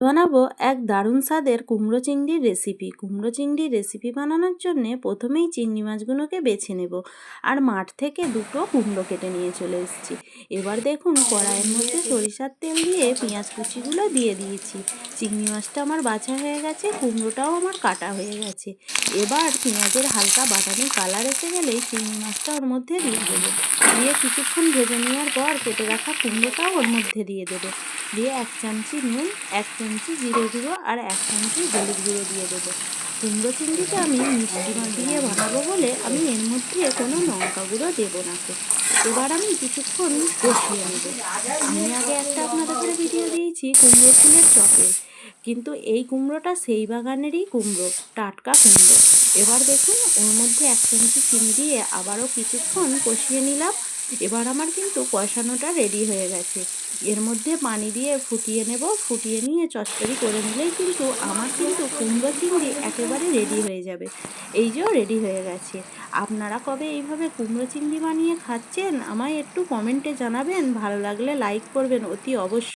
বানাবো এক দারুণ স্বাদের কুমড়ো চিংড়ির রেসিপি কুমড়ো চিংড়ির রেসিপি বানানোর জন্যে প্রথমেই চিংড়ি মাছগুলোকে বেছে নেব আর মাঠ থেকে দুটো কুমড়ো কেটে নিয়ে চলে এসেছি। এবার দেখুন কড়াইয়ের মধ্যে সরিষার তেল দিয়ে পেঁয়াজ কুচিগুলো দিয়ে দিয়েছি। চিংড়ি মাছটা আমার বাছা হয়ে গেছে, কুমড়োটাও আমার কাটা হয়ে গেছে। এবার পেঁয়াজের হালকা বাদামি কালার এসে গেলেই চিংড়ি মাছটা ওর মধ্যে দিয়ে দেবো। দিয়ে কিছুক্ষণ ভেজে নেওয়ার পর কেটে রাখা কুমড়োটাও ওর মধ্যে দিয়ে দেবো। দিয়ে এক চামচি নুন, এক চামচি জিরে গুঁড়ো আর এক চামচি হলুদ গুঁড়ো দিয়ে দেবো। কুমড়ো চিংড়িটা আমি মিষ্টি দিয়ে বানাবো বলে আমি এর মধ্যে কোনো লঙ্কা গুঁড়ো দেবো না এবার আমি কিছুক্ষণ কষিয়ে নেব। আমি আগে একটা আপনাদের ভিডিও দিয়েছি, কুমড়ো ফুলের চপের কিন্তু এই কুমড়োটা সেই বাগানেরই কুমড়ো, টাটকা কুমড়ো। এবার দেখুন, ওর মধ্যে এক চামচি চিনি দিয়ে আবারও কিছুক্ষণ কষিয়ে নিলাম। এবার আমার কিন্তু কষানোটা রেডি হয়ে গেছে। এর মধ্যে পানি দিয়ে ফুটিয়ে নেব, ফুটিয়ে নিয়ে চচ্চড়ি করে নিলেই কিন্তু আমার কিন্তু কুমড়ো চিংড়ি একেবারে রেডি হয়ে যাবে। এই যে রেডি হয়ে গেছে। আপনারা কবে এইভাবে কুমড়ো চিংড়ি বানিয়ে খাচ্ছেন, আমায় একটু কমেন্টে জানাবেন। ভালো লাগলে লাইক করবেন, অতি অবশ্যই।